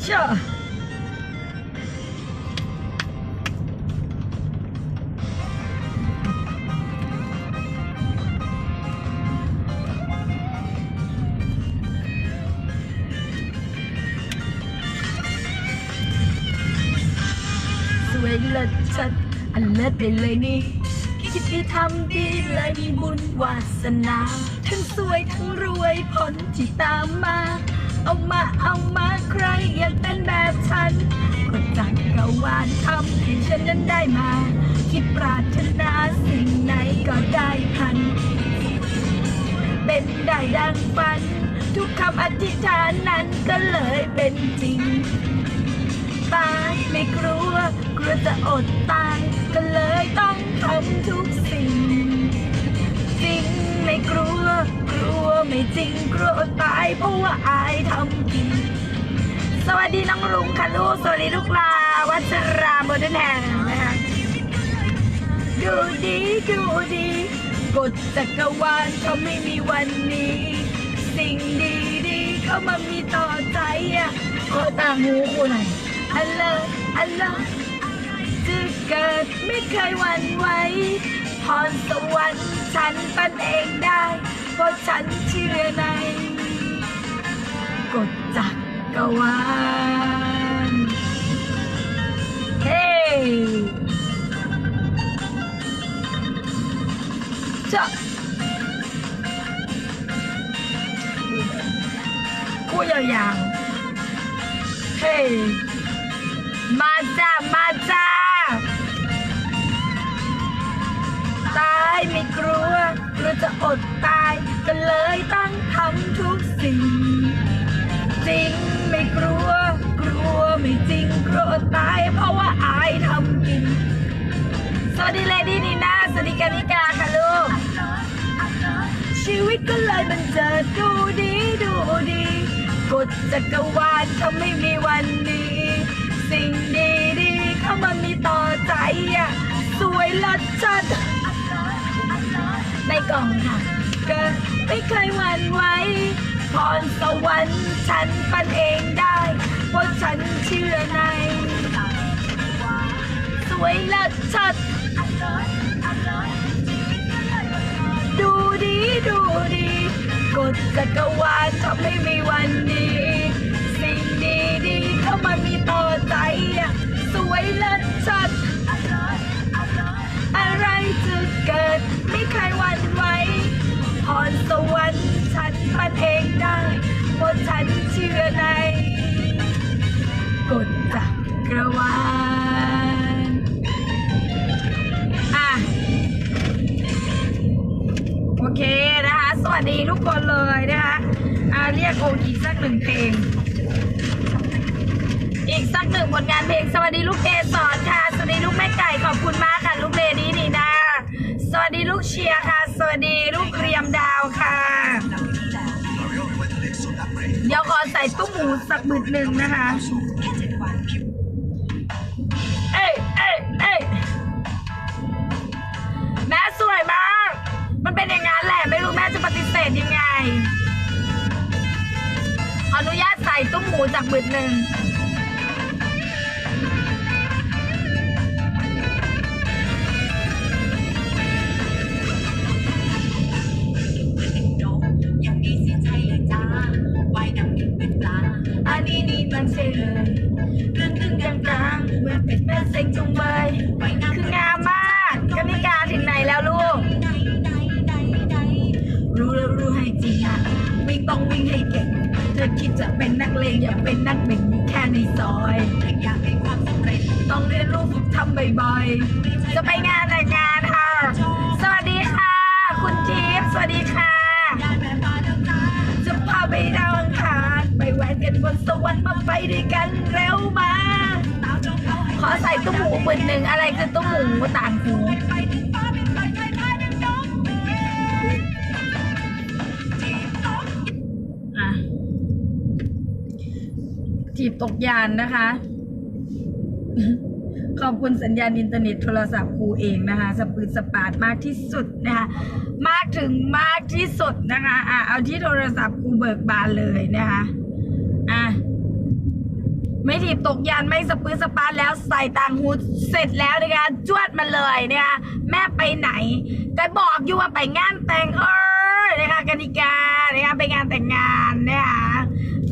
เชื่อสวยเลิศชัดอันเลิศไปเลยนี่ คิดดีทำดีเลยมีบุญวาสนา ทั้งสวยทั้งรวยผลที่ตามมา เอามาเอามาใครอยากเป็นแบบฉันก็จักกะวานทำให้ฉันนั้นได้มา คิดปรารถนาสิ่งไหนก็ได้พัน เป็นได้ดังฝัน ทุกคำอธิษฐานนั้นก็เลยเป็นจริง ตายไม่กลัวกลัวจะอดตาย ก็เลยต้องทำทุกสิ่ง ไม่กลัว กลัวไม่จริงกลัวอดตายเพราะว่าอายทำจริงสวัสดีน้องลุงค่ะลูก สวัสดีลูกลาวัชราโมเดิร์นแฮนนะคะดูดีดูดีกฎจักรวาลเขาไม่มีวันนี้ สิ่งดีดีๆเขามามีต่อใจอะขอต่างหูคุณหน่อยอัลลออัลลอจะเกิดไม่เคยหวั่นไหว พรสวรรค์ฉันปั้นเองได้เพราะฉันเชื่อในกฎจักรวาลเฮ้จะพูดยาวๆเฮ้มาจ้ามาจ้า วกลัวจะอดตายก็เลยต้องทำทุกสิ่ง จริงไม่กลัว กลัวไม่จริงกลัวตาย เพราะว่าอายทำกิน สวัสดีเลดี้นีน่าสวัสดีกานิกาค่ะลูก ชีวิตก็เลยมันเจอดูดีดูดีกฎจักรวาลเขาไม่มีวันนี้สิ่งดีดีเข้ามามีต่อใจอะสวยเลัดจัด ในกล่องค่ะเกิดไม่เคยหวั่นไหวพรสวรรค์ฉันปันเองได้เพราะฉันเชื่อใน สวยเลิศชัด ดูดีดูดีกฎจักรวาลทำให้มีวันนี้สิ่งดีดีเข้ามามีต่อใจอะสวยเลิศชัด เกิด ไม่เคยหวันไหวพรสวรรค์ฉันปั้นเองได้เพราะฉันเชื่อในกฎจักรวาลอะ โอเคนะคะ สวัสดีทุกคนเลยนะคะอ่าเรียกโอนอีกสักหนึ่งเพลง อีกสักหนึ่งผลงานเพลง สวัสดีลูกเอสอนค่ะ สวัสดีลูกแม่ไก่ ขอบคุณมากค่ะ ลูกเลดี้นีนา กเชียร์ค่ะ สวัสดีลูกเรียมดาวค่ะ เดี๋ยวขอใส่ตุ้มหมูสักบึดหนึ่งนะคะ เอ้ยเอ้ยเอ้ยแม่สวยมาก มันเป็นอย่างนั้นแหละ ไม่รู้แม่จะปฏิเสธยังไง ขออนุญาตใส่ตุ้มหมูจากบึดหนึ่ง ตึงครึ่งกลางกลางๆเหมือนเป็นแม่เซ็งจงเบยคืองามมากกนิกาถึงไหนแล้วลูก รู้แล้วรู้ให้จริงอะวิ่งต้องวิ่งให้เก่ง เธอคิดจะเป็นนักเลงอย่าเป็นนักเบ่งแค่ในซอยอยากให้ความสำเร็จต้องเรียนรู้ฝึกทำบ่อยๆ จะไปงานแต่งงาน สวรรค์มาไปด้วยกันเร็วมา ขอใส่ตุ้มหมูปืนหนึ่งอะไรคือตุ้มหมูต่างหูไปถึงฟ้าเป็นไปไกลพาดังน้องจีบต้องอะถีบตกยานนะคะ ขอบคุณสัญญาณอินเทอร์เน็ตโทรศัพท์ครูเองนะคะ สปืดสปาดมากที่สุดนะคะ มากถึงมากที่สุดนะคะ อะ เอาที่โทรศัพท์ครูเบิกบานเลยนะคะ ไม่ถีบตกยานไม่สปื้อสปาร์แล้วใส่ต่างหูเสร็จแล้วนะคะจวดมาเลยนะคะแม่ไปไหนก็บอกอยู่ว่าไปงานแต่งเออนะคะกนิกานะคะไปงานแต่งงานนะคะ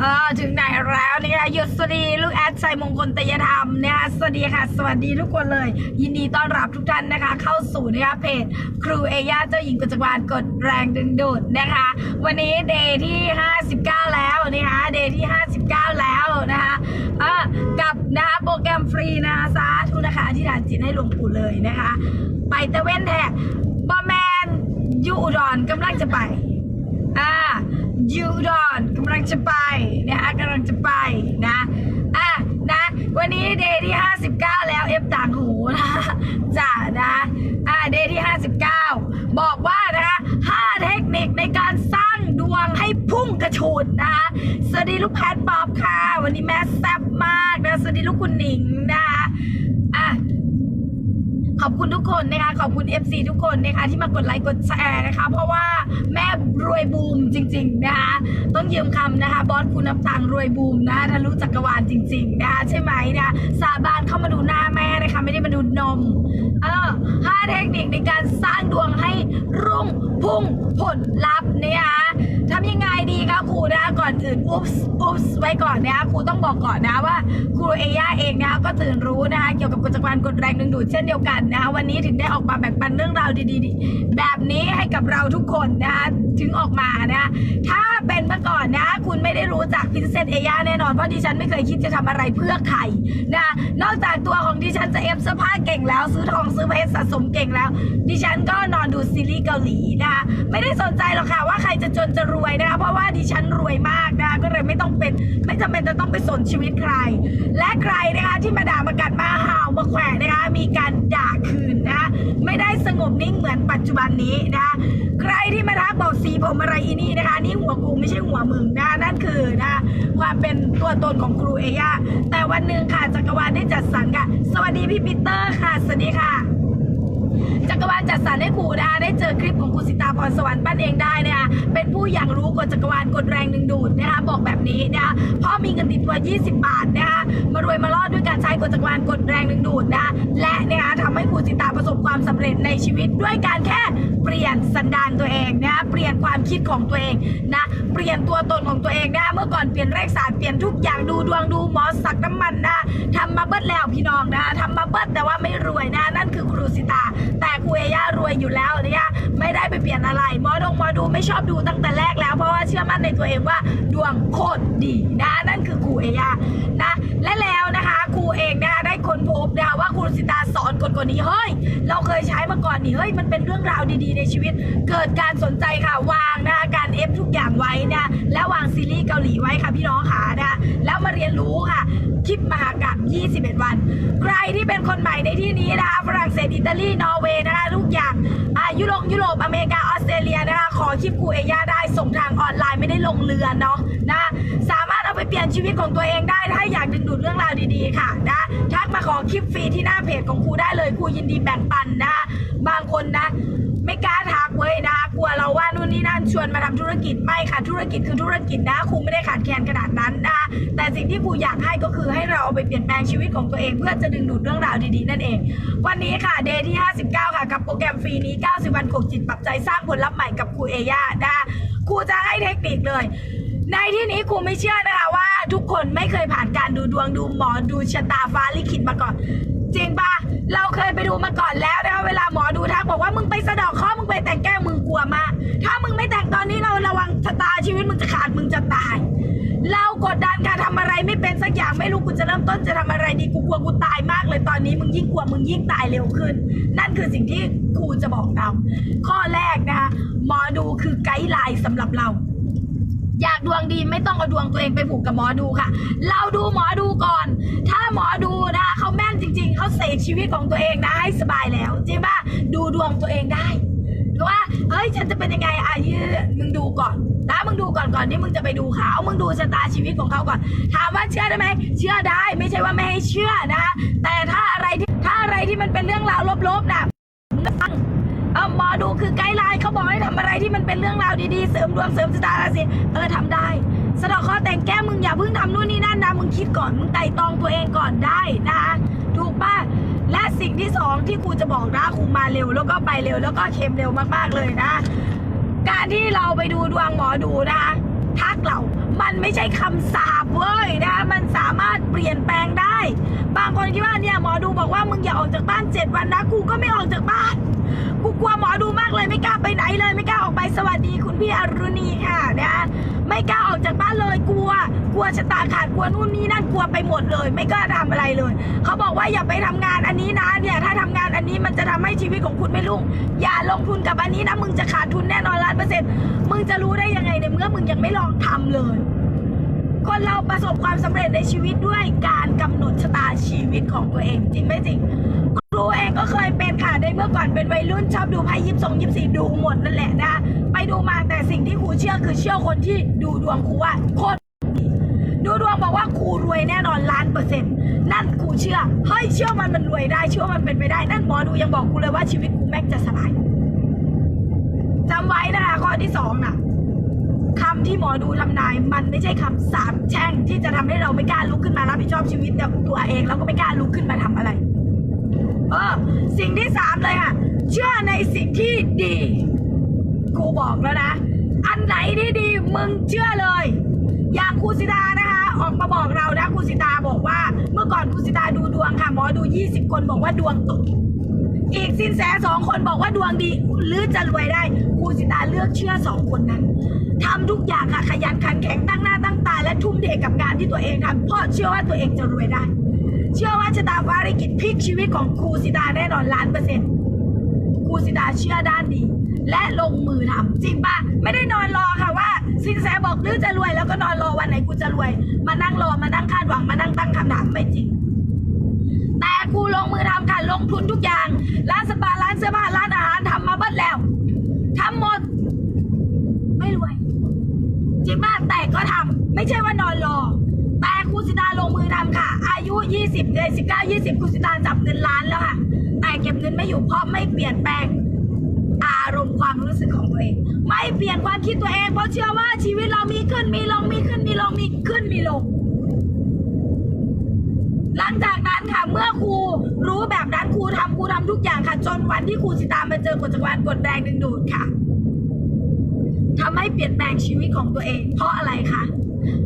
เออถึงไหนแล้วนะคะยุดสวัสดีลูกแอดชัยมงคลตยธรรมนะคะสวัสดีค่ะ สวัสดีทุกคนเลย ยินดีต้อนรับทุกท่านนะคะ เข้าสู่นะคะเพจ ครูเอย่าเจ้าหญิงกุจกวาลกดแรงดึงดูดนะคะ วันนี้เดย์ที่ 59 แล้วนะคะเดย์ที่ 59 แล้วนะคะเออกับนะคะโปรแกรมฟรีนะคะสาธุนะคะอธิษฐานจิตให้หลวงปู่เลยนะคะ ไปตะเว้นแท้บอแมนยูอุดรกำลังจะไปอ่า ยูดอนกำลังจะไปนะคะกำลังจะไปนะอะนะวันนี้เดย์ที่ 59 แล้วเอฟต่างหูนะจ้านะอ่าเดย์ที่ 59 บอกว่านะคะ5เทคนิคในการสร้างดวงให้พุ่งกระฉูดนะคะสวัสดีลูกแพทปอบค่ะ วันนี้แม่แซ่บมากนะสวัสดีลูกคุณหนิงนะคะอะ ขอบคุณทุกคนนะคะขอบคุณ FC ทุกคนนะคะที่มากดไลค์กดแชร์นะคะ เพราะว่าแม่รวยบูมจริง ๆ นะคะต้องยืมคำนะคะ บอสคุณน้ำตังรวยบูมนะทะลุจักรวาลจริง ๆ นะคะใช่ไหมนะสาบานเข้ามาดูหน้าแม่นะคะ ไม่ได้มาดูนมเออห้าเทคนิคในการสร้างดวงให้รุ่งพุ่งผลลัพธ์นะคะทำยังไงดีคะครูนะคะก่อนอื่นอุ๊บส์อุ๊บส์ไว้ก่อนนะคะครูต้องบอกก่อนนะว่าครูเอย่าเองนะคะก็ตื่นรู้นะคะเกี่ยวกับกฎจักรวาลกฎแรงดึงดูดเช่นเดียวกันนะคะวันนี้ถึงได้ออกมาแบ่งปันเรื่องราวดีๆ แบบนี้ให้กับเราทุกคนนะคะถึงออกมานะคะถ้าเป็นเมื่อก่อนนะ คุณไม่ได้รู้จักพินเซนเอย่าแน่นอนเพราะดิฉันไม่เคยคิดจะทำอะไรเพื่อใครนะนอกจากตัวของดิฉันจะเอฟเสื้อผ้าเก่งแล้ว ซื้อทองซื้อเพชรสะสมเก่งแล้ว ดิฉันก็นอนดูซีรีส์เกาหลีนะคะไม่ได้สนใจหรอกค่ะว่าใครจะจนจะรวยนะคะเพราะว่าดิฉันรวยมากนะคะก็เลยไม่ต้องเป็นไม่จำเป็นจะต้องไปสนชีวิตใคร และใครนะคะที่มาด่ามากัดมาห่าวมาแขวะนะคะมีการด่าคืนนะไม่ได้สงบนิ่งเหมือนปัจจุบันนี้นะ ใครที่มาทักบอกสีผมอะไรอีนี่นะคะ นี่หัวกูไม่ใช่หัวมึงนะนั่นคือนะความเป็นตัวตนของครูเอย่าแต่วันหนึ่งค่ะจักรวาลได้จัดสรรค่ะ สวัสดีพี่ปีเตอร์ค่ะสวัสดีค่ะจักรวาลจัดสรรให้ครูนะคะได้เจอคลิปของครูสิตาพรสวรรค์ปั้นเองได้นะคะเนผู้ อย่างรู้กฎจักรวาลกฎแรงดึงดูดนะคะบอกแบบนี้นะคะพ่อมีเงินติดตัว 20 บาทนะคะมารวยมารอดด้วยการใช้กฎจักรวาลกฎแรงดึงดูดนะะและนะคะทำให้ครูสิตาประสบความสำเร็จในชีวิตด้วยการแค่เปลี่ยนสันดานตัวเองนะคะเปลี่ยนความคิดของตัวเองนะเปลี่ยนตัวตนของตัวเองนะะเมื่อก่อนเปลี่ยนเลขศาสตร์เปลี่ยนทุกอย่างดูดวงดูหมอสักน้ำมันนะทำมาเบิดแล้วพี่น้องนะะทำมาเบิดแต่ว่าไม่รวยนะนั่นคือครูสิตา แต่ครูเอย่ารวยอยู่แล้วนะคะไม่ได้ไปเปลี่ยนอะไรหมอดงหมอดูไม่ชอบดูตั้งแต่แรกแล้วเพราะว่าเชื่อมั่นในตัวเองว่าดวงโคตรดีนะนั่นคือครูเอยานะและแล้วนะคะครูเองนะคะได้ค้นพบนะคะว่าครูสิตาสอนกฎกฎนี้เฮ้ยเราเคยใช้มาก่อนนี่เฮ้ยมันเป็นเรื่องราวดีๆ ในชีวิต เกิดการสนใจค่ะวางนะคะการเอฟทุกอย่างไว้นะและววางซีรีส์เกาหลีไว้ค่ะพี่น้องค่ะนะแล้วมาเรียนรู้ค่ะคลิปมหากรรม 21 วัน ใครที่เป็นคนใหม่ในที่นี้นะคะฝรั่งเศสอิตาลีนอร์เวย์นะคะทุกอย่างอ่ายุโรปยุโรปอเมริกาออสเตรเลียนะคะขอคลิปครูเอยาได้ส่งทางออนไลน์ไม่ได้ลงเรือเนาะนะสามารถเอาไปเปลี่ยนชีวิตของตัวเองได้ถ้าอยากดึงดูดเรื่องราวดีๆค่ะนะทักมาขอคลิปฟรีที่หน้าเพจของครูได้เลยครูยินดีแบ่งปันนะบางคนนะไม่กล้าทักเว้ยนะกลัวเราว่านู่นนี่นั่นชวนมาทำธุรกิจไม่ค่ะธุรกิจคือธุรกิจนะครูไม่ได้ขาดแคลนขนาดนั้นนะแต่สิ่งที่ครูอยากให้ก็คือให้เราเอาไปเปลี่ยนแปลงชีวิตของตัวเองเพื่อจะดึงดูดเรื่องราวดีๆนั่นเอง วันนี้ค่ะเดย์ที่ 59 ค่ะ กับโปรแกรมฟรีนี้ 90 วันกจิตปรับใจสร้างผลลัพธ์ใหม่กับครูเอย่านะ ครูจะให้เทคนิคเลย ในที่นี้ครูไม่เชื่อนะคะว่า ทุกคนไม่เคยผ่านการดูดวงดูหมอดูชะตาฟ้าลิขิตมาก่อน จริงปะ เราเคยไปดูมาก่อนแล้วนะคะเวลาหมอดูทักบอกว่ามึงไปสะดอกข้อมึงไปแต่งแก้วมึงกลัวมา ถ้ามึงไม่แต่งตอนนี้เราระวังชะตาชีวิตมึงจะขาดมึงจะตาย เรากดดันการทำอะไรไม่เป็นสักอย่างไม่รู้กูจะเริ่มต้นจะทำอะไรดีกูกลัวกูตายมากเลยตอนนี้มึงยิ่งกลัวมึงยิ่งตายเร็วขึ้น นั่นคือสิ่งที่ครูจะบอกเราข้อแรกนะคะหมอดูคือไกด์ไลน์สำหรับเรา ดวงดีไม่ต้องเอาดวงตัวเองไปผูกกับหมอดูค่ะ เราดูหมอดูก่อน ถ้าหมอดูนะเขาแม่นจริง ๆเขาเสกชีวิตของตัวเองนะให้สบายแล้วจริงป่ะดูดวงตัวเองได้หรือว่าเฮ้ยฉันจะเป็นยังไงอะยืมึงดูก่อนนะมึงดูก่อนก่อนที่มึงจะไปดูเขามึงดูชะตาชีวิตของเขาก่อน ถามว่าเชื่อได้ไหมเชื่อได้ไม่ใช่ว่าไม่ให้เชื่อนะแต่ถ้าอะไรที่ถ้าอะไรที่มันเป็นเรื่องราวลบๆนะมึงฟัง เอหมอดูคือไกด์ไลน์เขาบอกให้ทำอะไรที่มันเป็นเรื่องราวดีๆ เสริมดวงเสริมชะตาราศีเออทำได้ สะเดอกข้อแต่งแก้มึงอย่าเพิ่งทำนู่นนี่นั่นนะมึงคิดก่อนมึงไต่ตองตัวเองก่อนได้นะคะถูกป่ะและสิ่งที่สองที่ครูจะบอกนะครูมาเร็ว แล้วก็ไปเร็วแล้วก็เค็มเร็วมากๆเลยนะ การที่เราไปดูดวงหมอดูนะคะทักเรามันไม่ใช่คำสาปเว้ยนะ มันสามารถเปลี่ยนแปลงได้ บางคนคิดว่าเนี่ยหมอดูบอกว่ามึงอย่าออกจากบ้านเจ็ดวันนะ กูก็ไม่ออกจากบ้าน กูกลัวหมอดูมากเลยไม่กล้าไปไหนเลย ไม่กล้าออกไปสวัสดีคุณพี่อรุณีค่ะนะไม่กล้าออกจากบ้านเลยกลัว กลัวชะตาขาดกลัวนู่นนี่นั่นกลัวไปหมดเลย ไม่กล้าทำอะไรเลย เขาบอกว่าอย่าไปทำงานอันนี้นะเนี่ยถ้าทำงานอันนี้มันจะทำให้ชีวิตของคุณไม่รุ่งอย่าลงทุนกับอันนี้นะมึงจะขาดทุนแน่นอนล้านเปอร์เซ็นต์มึงจะรู้ได้ยังไงในเมื่อมึงยังไม่ลองทำเลย คนเราประสบความสำเร็จในชีวิตด้วยการกำหนดชะตาชีวิตของตัวเองจริงไหมจริง ในเมื่อก่อนเป็นวัยรุ่นชอบดูไพ่ยิบสองยิบสี่ดูหมดนั่นแหละนะไปดูมาแต่สิ่งที่ครูเชื่อคือเชื่อคนที่ดูดวงครูว่าโคตรดูดวงบอกว่าครูรวยแน่นอนล้านเปอร์เซ็นต์นั่นครูเชื่อเฮ้ยเชื่อมันมันรวยได้เชื่อมันเป็นไปได้ นั่นหมอดูยังบอกครูเลยว่าชีวิตครูแม็กจะสบายจำไว้นะคะข้อที่สองน่ะคำที่หมอดูทำนายมันไม่ใช่คำสาปแช่งที่จะทำให้เราไม่กล้าลุกขึ้นมารับผิดชอบชีวิตตัวเองแล้วก็ไม่กล้าลุกขึ้นมาทำอะไร เออสิ่งที่สามเลยค่ะ เชื่อในสิ่งที่ดีครูบอกแล้วนะ อันไหนที่ดีมึงเชื่อเลย อย่างครูสิตานะคะ ออกมาบอกเรานะครูสิตาบอกว่า เมื่อก่อนครูสิตาดูดวงค่ะหมอดู 20 คนบอกว่าดวงตกอีกสินแสสองคนบอกว่าดวงดีหรือจะรวยได้ครูสิตาเลือกเชื่อสองคนนั้นทำทุกอย่างค่ะขยันขันแข็งตั้งหน้าตั้งตาและทุ่มเทกับงานที่ตัวเองทำเพราะเชื่อว่าตัวเองจะรวยได้ เชื่อว่าชะตาฟ้าลิขิตพลิกชีวิตของครูสิตาแน่นอนล้านเปอร์เซ็นต์ครูสิตาเชื่อด้านดี และลงมือทำจริงปะไม่ได้นอนรอค่ะว่าสินแสบอกหรือจะรวยแล้วก็นอนรอวันไหนกูจะรวย มานั่งรอมานั่งคาดหวังมานั่งตั้งคำถามไม่จริง แต่กูลงมือทำค่ะลงทุนทุกอย่างร้านสปาร้านเสื้อผ้าร้านอาหารทำมาเบิดแล้วทำหมด ไม่รวยจริงป่ะแต่ก็ทำไม่ใช่ว่านอนรอ สิตาลงมือทำค่ะ อายุ 20เดือน19 20ครูสิตาจับเงินล้านแล้วค่ะ แต่เก็บเงินไม่อยู่เพราะไม่เปลี่ยนแปลงอารมณ์ความรู้สึกของตัวเอง ไม่เปลี่ยนความคิดตัวเองเพราะเชื่อว่าชีวิตเรามีขึ้นมีลงมีขึ้นมีลงมีขึ้นมีลง หลังจากนั้นค่ะเมื่อครูรู้แบบนั้นครูทำครูทำทุกอย่างค่ะ จนวันที่ครูสิตามาเจอกฎจักรวาลกดแรงดึงดูดค่ะทำให้เปลี่ยนแปลงชีวิตของตัวเอง เพราะอะไรคะ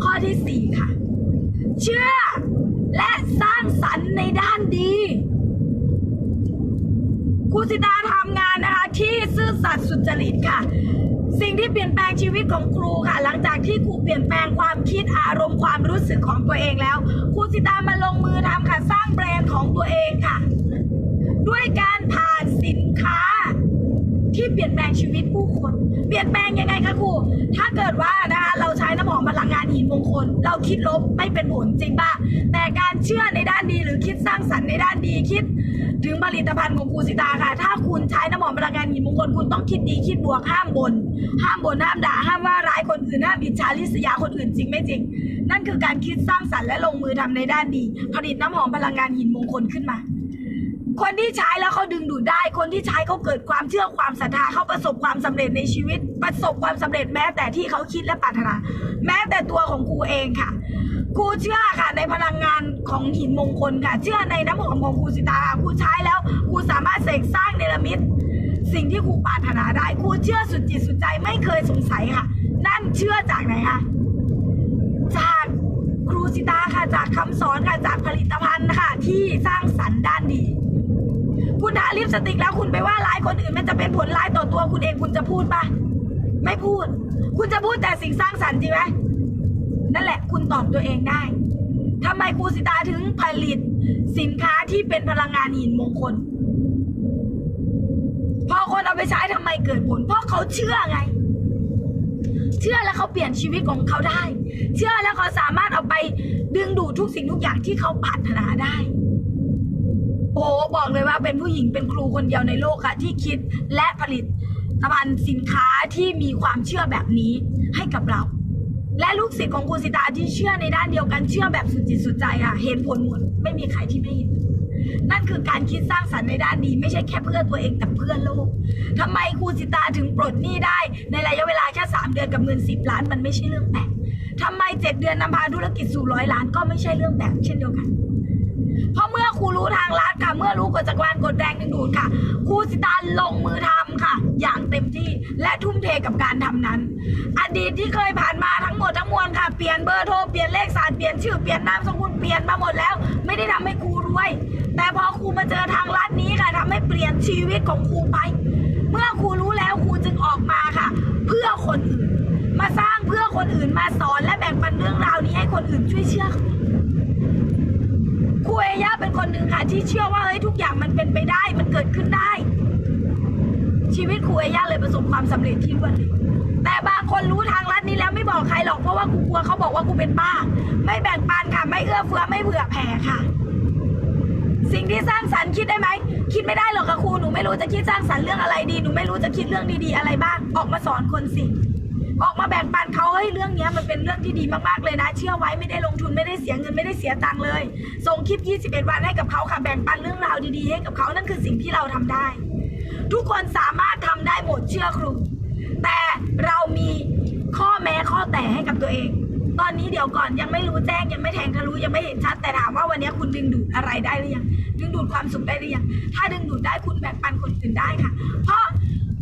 ข้อที่สี่ค่ะ เชื่อ และสร้างสรรค์ในด้านดีครูสิตาทำงานนะคะ ที่ซื่อสัตย์สุจริตค่ะ สิ่งที่เปลี่ยนแปลงชีวิตของครูค่ะ หลังจากที่ครูเปลี่ยนแปลงความคิดอารมณ์ความรู้สึกของตัวเองแล้วครูสิตามาลงมือทำค่ะ สร้างแบรนด์ของตัวเองค่ะ ด้วยการผ่านสินค้า ที่เปลี่ยนแปลงชีวิตผู้คน ปลี่ยนแปลงยังไงคะครู ถ้าเกิดว่านะคะเราใช้น้ำหอมพลังงานหินมงคล เราคิดลบไม่เป็นผลจริงป่ะ แต่การเชื่อในด้านดีหรือคิดสร้างสรรค์ในด้านดีคิด ถึงผลิตภัณฑ์ของครูสิตาค่ะ ถ้าคุณใช้น้ำหอมพลังงานหินมงคลคุณต้องคิดดีคิดบวกห้ามบนห้ามบนห้ามด่าห้ามว่าร้ายคนอื่นห้ามอิจฉาริษยาคนอื่นจริงไม่จริง นั่นคือการคิดสร้างสรรค์และลงมือทำในด้านดี ผลิตน้ำหอมพลังงานหินมงคลขึ้นมา คนที่ใช้แล้วเขาดึงดูดได้ คนที่ใช้เขาเกิดความเชื่อความศรัทธาเขาประสบความสำเร็จในชีวิต ประสบความสำเร็จแม้แต่ที่เขาคิดและปรารถนา แม้แต่ตัวของครูเองค่ะครูเชื่อค่ะในพลังงานของหินมงคลค่ะ เชื่อในน้ำหอมของครูสิตาครูใช้แล้วครูสามารถเสกสร้างเนรมิตสิ่งที่ครูปรารถนาได้ครูเชื่อสุดจิตสุดใจไม่เคยสงสัยค่ะ นั่นเชื่อจากไหนคะจากครูสิตาค่ะจากคำสอนค่ะจากผลิตภัณฑ์ค่ะที่สร้างสรรค์ด้านดี คุณทาลิปสติกแล้วคุณไปว่าร้ายคนอื่น มันจะเป็นผลร้ายต่อตัวคุณเองคุณจะพูดปะไม่พูด คุณจะพูดแต่สิ่งสร้างสรรค์จริงไหมนั่นแหละ คุณตอบตัวเองได้ทำไมครูสิตาถึงผลิตสินค้าที่เป็นพลังงานหินมงคล พอคนเอาไปใช้ทำไมเกิดผล เพราะเขาเชื่อไง เชื่อแล้วเขาเปลี่ยนชีวิตของเขาได้ เชื่อแล้วเขาสามารถเอาไปดึงดูดทุกสิ่งทุกอย่างที่เขาปรารถนาได้ โอ้บอกเลยว่าเป็นผู้หญิงเป็นครูคนเดียวในโลกค่ะ ที่คิดและผลิตภัณฑ์สินค้าที่มีความเชื่อแบบนี้ให้กับเรา และลูกศิษย์ของครูสิตาที่เชื่อในด้านเดียวกันเชื่อแบบสุดจิตสุดใจค่ะเห็นผลหมดไม่มีใครที่ไม่เห็นนั่นคือการคิดสร้างสรรค์ในด้านดี ไม่ใช่แค่เพื่อตัวเองแต่เพื่อโลกทำไมครูสิตาถึงปลดหนี้ได้ ในระยะเวลาแค่3เดือนกับเงิน10 ล้านมันไม่ใช่เรื่องแปลกทำไม 7 เดือนนำพาธุรกิจสู่ร้อยล้านก็ไม่ใช่เรื่องแปลกเช่นเดียวกัน เพราะเมื่อครูรู้ทางลัดค่ะ เมื่อรู้กฎจักรวาลกฎแรงดึงดูดค่ะครูสิตาลงมือทำค่ะ อย่างเต็มที่และทุ่มเทกับการทำนั้น อดีตที่เคยผ่านมาทั้งหมดทั้งมวลค่ะ เปลี่ยนเบอร์โทรเปลี่ยนเลขสารเปลี่ยนชื่อเปลี่ยนนามสกุลเปลี่ยนมาหมดแล้ว ไม่ได้ทำให้ครูรวย แต่พอครูมาเจอทางลัดนี้ค่ะทำให้เปลี่ยนชีวิตของครูไป เมื่อครูรู้แล้วครูจึงออกมาค่ะ เพื่อคนอื่น มาสร้างเพื่อคนอื่นมาสอนและแบ่งปันเรื่องราวนี้ให้คนอื่นช่วยเชื่อ เป็นคนหนึ่งค่ะ ที่เชื่อว่าเฮ้ยทุกอย่างมันเป็นไปได้ มันเกิดขึ้นได้ ชีวิตครูเอย่าเลยประสบความสำเร็จที่วดเร็วแต่บางคนรู้ทางลัดนี้แล้วไม่บอกใครหรอกเพราะว่ากูกลัวเขาบอกว่ากูเป็นบ้า ไม่แบ่งปันค่ะไม่เอื้อเฟื้อไม่เผื่อแผ่ค่ะ สิ่งที่สร้างสรรค์คิดได้ไหมคิดไม่ได้หรอกค่ะครูหนูไม่รู้จะคิดสร้างสรรค์เรื่องอะไรดีหนูไม่รู้จะคิดเรื่องดีๆอะไรบ้าง ออกมาสอนคนสิ ออกมาแบ่งปันเขาเฮ้ยเรื่องนี้มันเป็นเรื่องที่ดีมากๆเลยนะ เชื่อไว้ไม่ได้ลงทุนไม่ได้เสียเงินไม่ได้เสียตังค์เลย ส่งคลิป 21 วันให้กับเขาค่ะแบ่งปันเรื่องราวดีๆให้กับเขานั่นคือสิ่งที่เราทำได้ ทุกคนสามารถทำได้หมดเชื่อครูแต่เรามีข้อแม้ข้อแต่ให้กับตัวเอง ตอนนี้เดี๋ยวก่อนยังไม่รู้แจ้งยังไม่แทงทะลุยังไม่เห็นชัดแต่ถามว่าวันนี้คุณดึงดูดอะไรได้หรือยังดึงดูดความสุขได้หรือยังถ้าดึงดูดได้คุณแบ่งปันคนอื่นได้ค่ะ เพราะ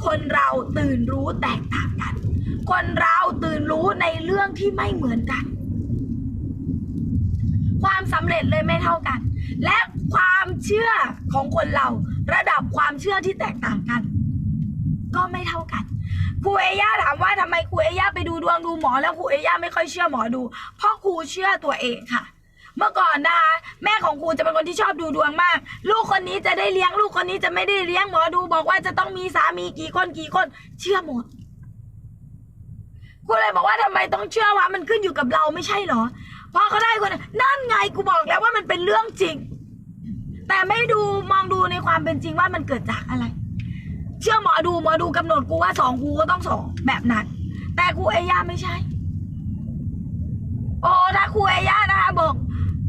คนเราตื่นรู้แตกต่างกัน คนเราตื่นรู้ในเรื่องที่ไม่เหมือนกัน ความสำเร็จเลยไม่เท่ากัน และความเชื่อของคนเราระดับความเชื่อที่แตกต่างกัน ก็ไม่เท่ากันครูเอย่าถามว่าทำไมครูเอย่าไปดูดวงดูหมอแล้วครูเอย่าไม่ค่อยเชื่อหมอดู เพราะครูเชื่อตัวเองค่ะ เมื่อก่อนนะคะแม่ของครูจะเป็นคนที่ชอบดูดวงมาก ลูกคนนี้จะได้เลี้ยงลูกคนนี้จะไม่ได้เลี้ยงหมอดู บอกว่าจะต้องมีสามีกี่คนกี่คนเชื่อหมด กูเลยบอกว่าทำไมต้องเชื่อว่ามันขึ้นอยู่กับเราไม่ใช่เหรอเพราะเขาได้คนนั่นไงกูบอกแล้วว่ามันเป็นเรื่องจริง แต่ไม่ดูมองดูในความเป็นจริงว่ามันเกิดจากอะไร เชื่อหมอดูหมอดูกำหนดกูว่าสองกูก็ต้องสองแบบนั้น แต่กูเอย่าไม่ใช่ โอ้ถ้าครูเอย่านะคะบอก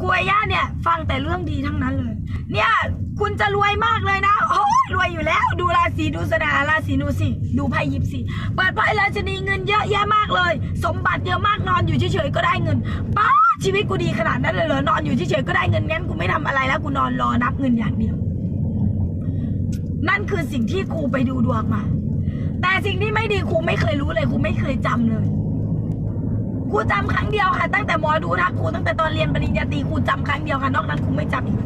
ครูเอย่าเนี่ย ฟังแต่เรื่องดีทั้งนั้นเลย เนี่ย คุณจะรวยมากเลยนะโอ้ยรวยอยู่แล้ว ดูราศีดูสนาราศีดูสิ ดูไพ่ยิปสิเปิดไพ่แล้วจะมีเงินเยอะแยะมากเลย สมบัติเยอะมากนอนอยู่เฉยๆก็ได้เงินป้าชีวิตกูดีขนาดนั้นเลยเหรอนอนอยู่เฉยๆก็ได้เงินงั้นกูไม่ทำอะไรแล้วกูนอนรอนับเงินอย่างเดียว นั่นคือสิ่งที่ครูไปดูดวงมา แต่สิ่งที่ไม่ดีครูไม่เคยรู้เลยครูไม่เคยจำเลย ครูจำครั้งเดียวค่ะ ตั้งแต่หมอดูทักครูตั้งแต่ตอนเรียนปริญญาตรีครูจำครั้งเดียวค่ะ นอกนั้นครูไม่จำอีก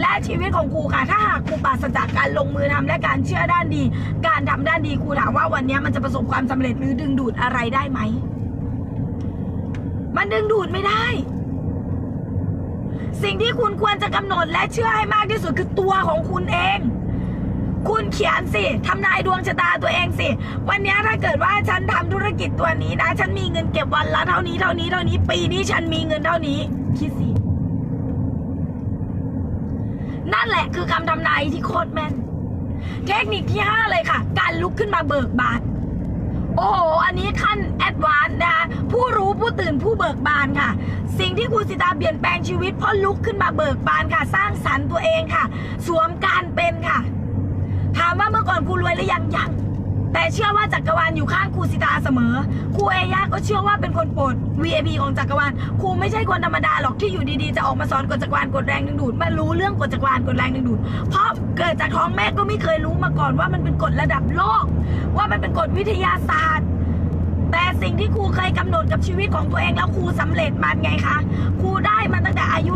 และชีวิตของครูค่ะ ถ้าหากครูปราศจากการลงมือทำและการเชื่อด้านดี การทำด้านดีครูถามว่าวันนี้มันจะประสบความสำเร็จหรือดึงดูดอะไรได้ไหม มันดึงดูดไม่ได้ สิ่งที่คุณควรจะกำหนดและเชื่อให้มากที่สุดคือตัวของคุณเอง คุณเขียนสิทำนายดวงชะตาตัวเองสิ วันนี้ถ้าเกิดว่าฉันทำธุรกิจตัวนี้นะ ฉันมีเงินเก็บวันละเท่านี้เท่านี้เท่านี้ ปีนี้ฉันมีเงินเท่านี้ คิดสิ นั่นแหละคือคำทำนายที่โคตรแม่น เทคนิคที่ 5 เลยค่ะ การลุกขึ้นมาเบิกบานโอ้โห อันนี้ขั้นแอดวานซ์นะคะผู้รู้ผู้ตื่นผู้เบิกบานค่ะ สิ่งที่ครูสิตาเปลี่ยนแปลงชีวิตเพราะลุกขึ้นมาเบิกบานค่ะ สร้างสรรค์ตัวเองค่ะ สวมการเป็นค่ะามว่าเมื่อก่อนครูรวยหรือยังยังแต่เชื่อว่าจักรวาลอยู่ข้างครูสิตาเสมอครูเอย่าก็เชื่อว่าเป็นคนโปรด VIP ของจักรวาลครูไม่ใช่คนธรรมดาหรอกที่อยู่ดีๆ จะออกมาสอนกฎจักรวาลกฎแรงดึงดูดมารู้เรื่องกฎจักรวาลกฎแรงดึงดูด เพราะเกิดจากท้องแม่ก็ไม่เคยรู้มาก่อนว่ามันเป็นกฎระดับโลก ว่ามันเป็นกฎวิทยาศาสตร์ แต่สิ่งที่ครูเคยกำหนดกับชีวิตของตัวเองแล้วครูสำเร็จมันไงคะครูได้มาตั้งแต่อายุ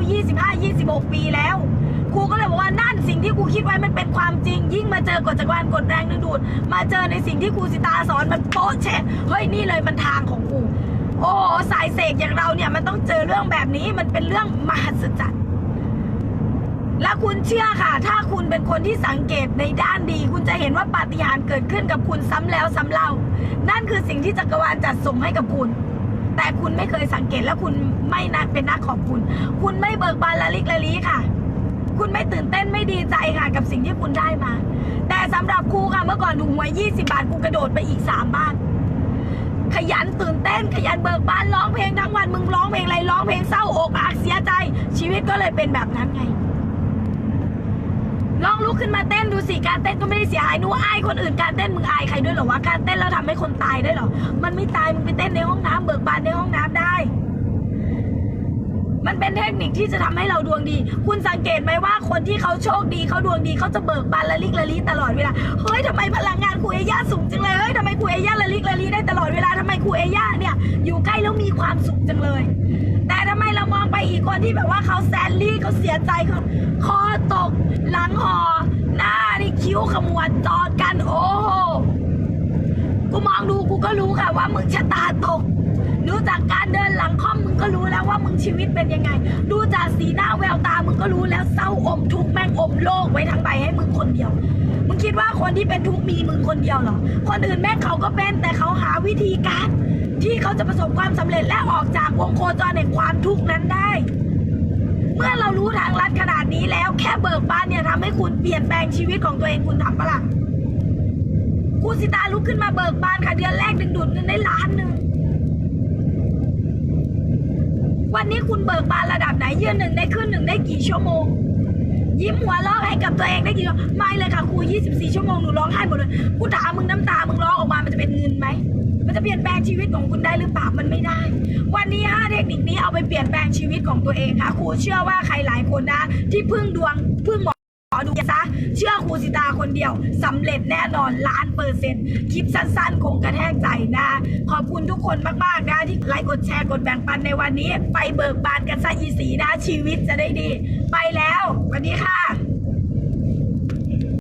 25-26 ปีแล้ว ครูก็เลยบอกว่านั่นสิ่งที่ครูคิดไว้มันเป็นความจริง ยิ่งมาเจอกฎจักรวาลกฎแรงดึงดูด มาเจอในสิ่งที่ครูสิตาสอนมันโป๊ะแชะเฮ้ยนี่เลยมันทางของครูโอ้สายเสกอย่างเราเนี่ยมันต้องเจอเรื่องแบบนี้มันเป็นเรื่องมหัศจรรย์และคุณเชื่อค่ะ ถ้าคุณเป็นคนที่สังเกตในด้านดี คุณจะเห็นว่าปาฏิหาริย์เกิดขึ้นกับคุณซ้ำแล้วซ้ำเล่า นั่นคือสิ่งที่จักรวาลจัดส่งให้กับคุณ แต่คุณไม่เคยสังเกตและคุณไม่นักเป็นนักขอบคุณ คุณไม่เบิกบานละลิกละลีค่ะ คุณไม่ตื่นเต้นไม่ดีใจค่ะ กับสิ่งที่คุณได้มา แต่สำหรับครูค่ะเมื่อก่อนถูกหวย20 บาทครูกระโดดไปอีก3บ้าน ขยันตื่นเต้น ขยันเบิกบานร้องเพลงทั้งวันมึงร้องเพลงอะไรร้องเพลงเศร้าอกหักเสียใจ ชีวิตก็เลยเป็นแบบนั้นไงลองลุกขึ้นมาเต้นดูสิการเต้นก็ไม่ได้เสียหายนูอายคนอื่นการเต้นมึงอายใครด้วยหรอวะการเต้นแล้วทำให้คนตายได้หรอมันไม่ตายมึงไปเต้นในห้องน้ำเบิกบานในห้องน้ำได้ มันเป็นเทคนิคที่จะทำให้เราดวงดี คุณสังเกตไหมว่าคนที่เขาโชคดีเขาดวงดีเขาจะเบิกบานละลิกละลีตลอดเวลา เฮ้ยทำไมพลังงานครูเอย่าสูงจังเลย เฮ้ยทำไมครูเอย่าละลิกละลีได้ตลอดเวลาทำไมครูเอย่าเนี่ย อยู่ใกล้แล้วมีความสุขจังเลย แต่ทำไมเรามองไปอีกคนที่แบบว่าเขาแซนลี่เขาเสียใจเขาคอตก หลังหอ หน้านี่คิ้วขมวดจอดกันโอ้โหกูมองดูกูก็รู้ค่ะว่ามึงชะตาตก ดูจากการเดินหลังค่อมมึงก็รู้แล้วว่ามึงชีวิตเป็นยังไง ดูจากสีหน้าแววตามึงก็รู้แล้วเศร้าอมทุกข์แม่งอมโลกไว้ทั้งใบให้มึงคนเดียว มึงคิดว่าคนที่เป็นทุกข์มีมึงคนเดียวเหรอ คนอื่นแม่งเขาก็เป็นแต่เขาหาวิธีการ ที่เขาจะประสบความสำเร็จและออกจากวงโคจรแห่งความทุกข์นั้นได้ เมื่อเรารู้ทางลัดขนาดนี้แล้วแค่เบิกบานเนี่ยทำให้คุณเปลี่ยนแปลงชีวิตของตัวเองคุณทำปะล่ะคุณสิตาลุกขึ้นมาเบิกบานค่ะเดือนแรกดึงดูดเงินได้ล้านหนึ่ง วันนี้คุณเบิกบานระดับไหนยืนหนึ่งได้ขึ้นหนึ่งได้กี่ชั่วโมง ยิ้มหัวเราะให้กับตัวเองได้กี่ชั่วโมงไม่เลยค่ะครู24 ชั่วโมงหนูร้องไห้หมดเลยกูถามมึงน้ำตามึงร้องออกมามันจะเป็นเงินไหมมันจะเปลี่ยนแปลงชีวิตของคุณได้หรือเปล่ามันไม่ได้ วันนี้ห้าเทคนิคนี้เอาไปเปลี่ยนแปลงชีวิตของตัวเองค่ะครูเชื่อว่าใครหลายคนนะ ที่พึ่งดวงพึ่งหมอ ขอดูซะเชื่อครูสิตาคนเดียวสำเร็จแน่นอนล้านเปอร์เซ็นต์คลิปสั้นๆ คงกระแทกใจนะ ขอบคุณทุกคนมากๆนะ ที่ไลค์กดแชร์กดแบ่งปันในวันนี้ ไปเบิกบานกันซะอีสีนะ ชีวิตจะได้ดี ไปแล้วสวัสดีค่ะ